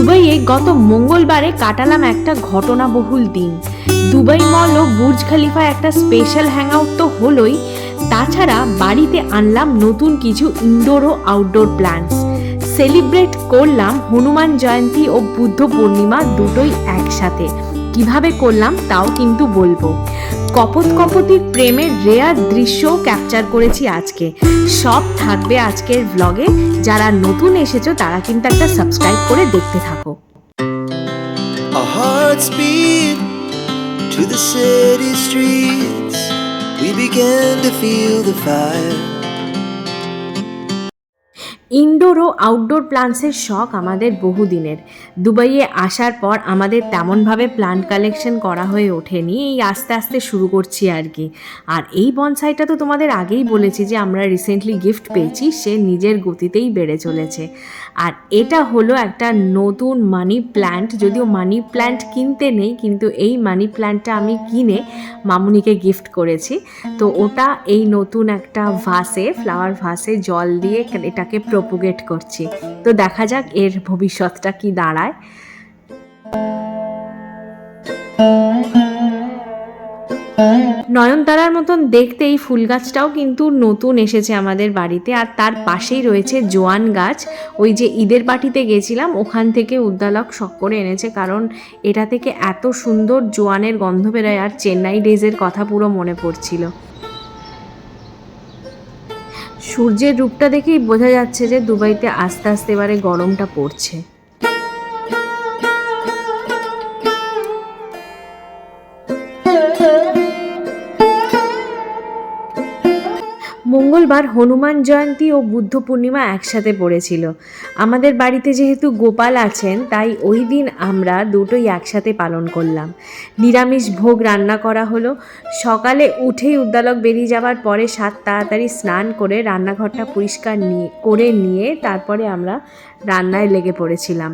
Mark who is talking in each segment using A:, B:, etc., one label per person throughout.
A: দুবাইয়ে গত মঙ্গলবারে কাটালাম একটা ঘটনাবহুল দিন। দুবাই মল ও বুর্জ খালিফা একটা স্পেশাল হ্যাং আউট তো হলোই। তাছাড়া বাড়িতে আনলাম নতুন কিছু ইনডোর ও আউটডোর প্ল্যান্টস। সেলিব্রেট করলাম হনুমান জয়ন্তী ও বুদ্ধ পূর্ণিমা দুটোই একসাথে। কীভাবে করলাম তাও কিন্তু বলব। কপত কপতির প্রেমের রেয়ার দৃশ্যও ক্যাপচার করেছি আজকে। সব থাকবে আজকের ব্লগে যারা নতুন এসেছ তারা কিন্তু একটা সাবস্ক্রাইব করে দেখতে থাকো।
B: To the city streets. We began to feel the fire.
A: Indoor O outdoor প্লান্টসের শখ আমাদের বহুদিনের। দুবাইয়ে আসার পর আমাদের তেমনভাবে প্লান্ট কালেকশন করা হয়ে ওঠেনি, এই আস্তে আস্তে শুরু করছি আর কি। আর এই বনসাইটা তো তোমাদের আগেই বলেছি যে আমরা রিসেন্টলি গিফট পেয়েছি, সে নিজের গতিতেই বেড়ে চলেছে। আর এটা হলো একটা নতুন মানি প্ল্যান্ট যদিও মানি প্ল্যান্ট কিনতে নেই, কিন্তু এই মানি প্ল্যান্টটা আমি কিনে মামুনিকে গিফট করেছি। তো ওটা এই নতুন একটা ভাসে ফ্লাওয়ার ভাসে জল দিয়ে এটাকে প্রপোগেট করছি। তো দেখা যাক এর ভবিষ্যৎটা কি দাঁড়ায়। নয়নতারার মতন দেখতে এই ফুল গাছটাও কিন্তু নতুন এসেছে আমাদের বাড়িতে। আর তার পাশেই রয়েছে জোয়ান গাছ। ওই যে ঈদের পার্টিতে গেছিলাম, ওখান থেকে উদ্দালক শখ করে এনেছে, কারণ এটা থেকে এত সুন্দর জোয়ানের গন্ধ বেরোয় আর চেন্নাই ডেজের কথা পুরো মনে পড়ছিল। সূর্যের রূপটা দেখেই বোঝা যাচ্ছে যে দুবাইতে আস্তে আস্তে এবারে গরমটা পড়ছে। মঙ্গলবার হনুমান জয়ন্তী ও বুদ্ধ পূর্ণিমা একসাথে পড়েছিল। আমাদের বাড়িতে যেহেতু গোপাল আছেন, তাই ওই দিন আমরা দুটোই একসাথে পালন করলাম। নিরামিষ ভোগ রান্না করা হলো। সকালে উঠেই উদ্দালক বেরিয়ে যাওয়ার পরে সাত তাড়াতাড়ি স্নান করে রান্নাঘরটা পরিষ্কার নিয়ে, করে নিয়ে তারপরে আমরা রান্নায় লেগে পড়েছিলাম।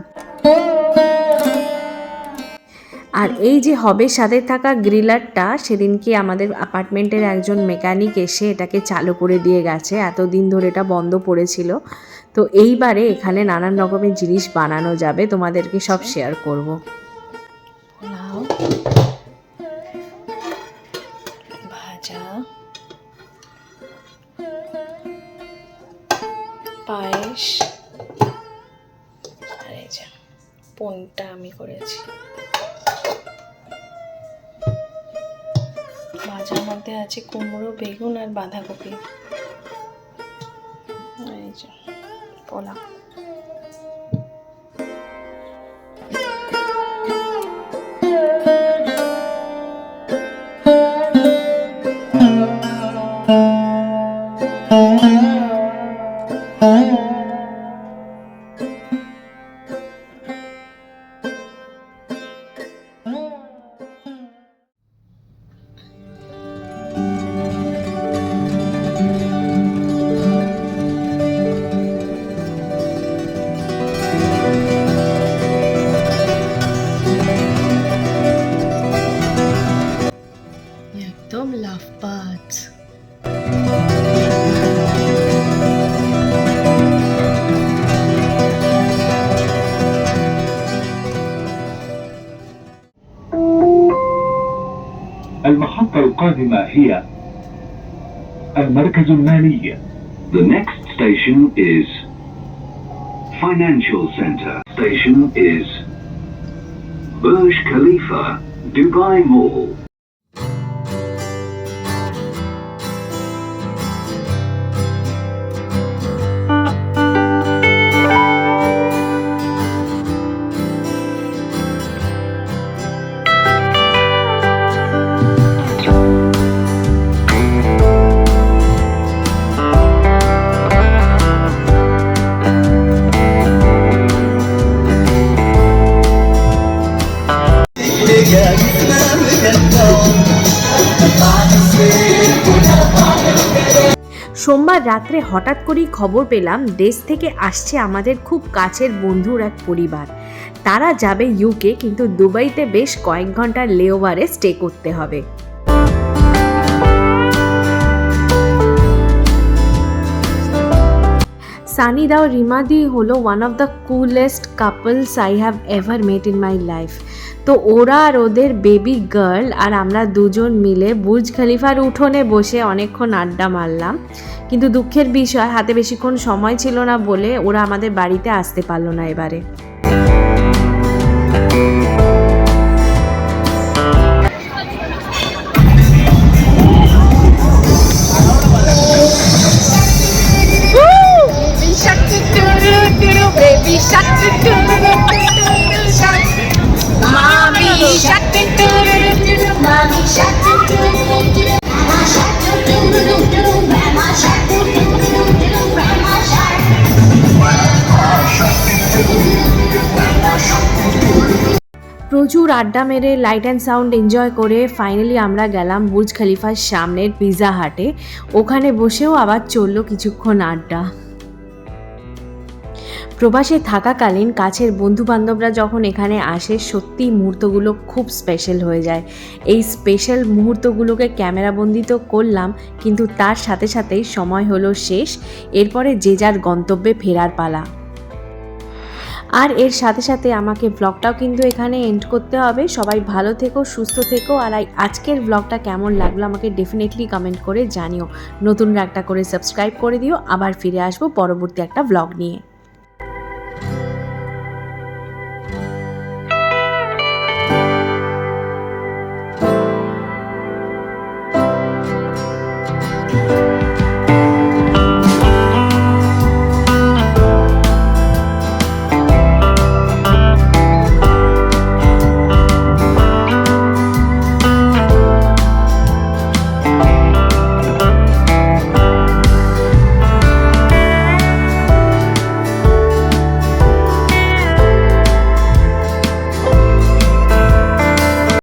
A: আর এই যে হবের সাথে থাকা গ্রিলারটা সেদিনকে আমাদের অ্যাপার্টমেন্টের একজন মেকানিক এসে এটাকে চালু করে দিয়ে গেছে। এতদিন ধরে এটা বন্ধ পড়েছিল। তো এইবারে এখানে নানান রকমের জিনিস বানানো যাবে। তোমাদেরকে সব শেয়ার করব।
C: ভাজা। পায়েস। আর এই যে, পনটা আমি করেছি। ভাজার মধ্যে আছে কুমড়ো বেগুন আর বাঁধাকপি। এই যে pulao.
D: القادمة هي المركز المالي
E: The next station is Financial Center. Station is Burj Khalifa, Dubai Mall.
A: সোমবার রাত্রে হঠাৎ করেই খবর পেলাম, দেশ থেকে আসছে আমাদের খুব কাছের বন্ধুর এক পরিবার। তারা যাবে ইউকে কিন্তু দুবাইতে বেশ কয়েক ঘণ্টার লেওভারে স্টে করতে হবে। সানিদা ও রিমাদি হলো one of the coolest couples I have ever met in my life তো ওরা আর ওদের বেবি গার্ল আর আমরা দুজন মিলে বুর্জ খালিফার উঠোনে বসে অনেকক্ষণ আড্ডা মারলাম। কিন্তু দুঃখের বিষয়, হাতে বেশিক্ষণ সময় ছিল না বলে ওরা আমাদের বাড়িতে আসতে পারল না এবারে। প্রচুর আড্ডা মেরে লাইট অ্যান্ড সাউন্ড এনজয় করে ফাইনালি আমরা গেলাম বুর্জ খালিফার সামনের পিৎজা হাটে। ওখানে বসেও আবার চলল কিছুক্ষণ আড্ডা। প্রবাসে থাকাকালীন কাছের বন্ধু বান্ধবরা যখন এখানে আসে, সত্যি মুহূর্তগুলো খুব স্পেশাল হয়ে যায়। এই স্পেশাল মুহূর্তগুলোকে ক্যামেরাবন্দি তো করলাম, কিন্তু তার সাথে সাথেই সময় হলো শেষ। এরপরে যে যার গন্তব্যে ফেরার পালা। আর এর সাথে সাথে আমাকে ব্লগটাও কিন্তু এখানে এন্ড করতে হবে। সবাই ভালো থেকো, সুস্থ থেকো আর আজকের ব্লগটা কেমন লাগল আমাকে ডেফিনেটলি কমেন্ট করে জানিও। নতুন একটা করে সাবস্ক্রাইব করে দিও। আবার ফিরে আসব পরবর্তী একটা ব্লগ নিয়ে।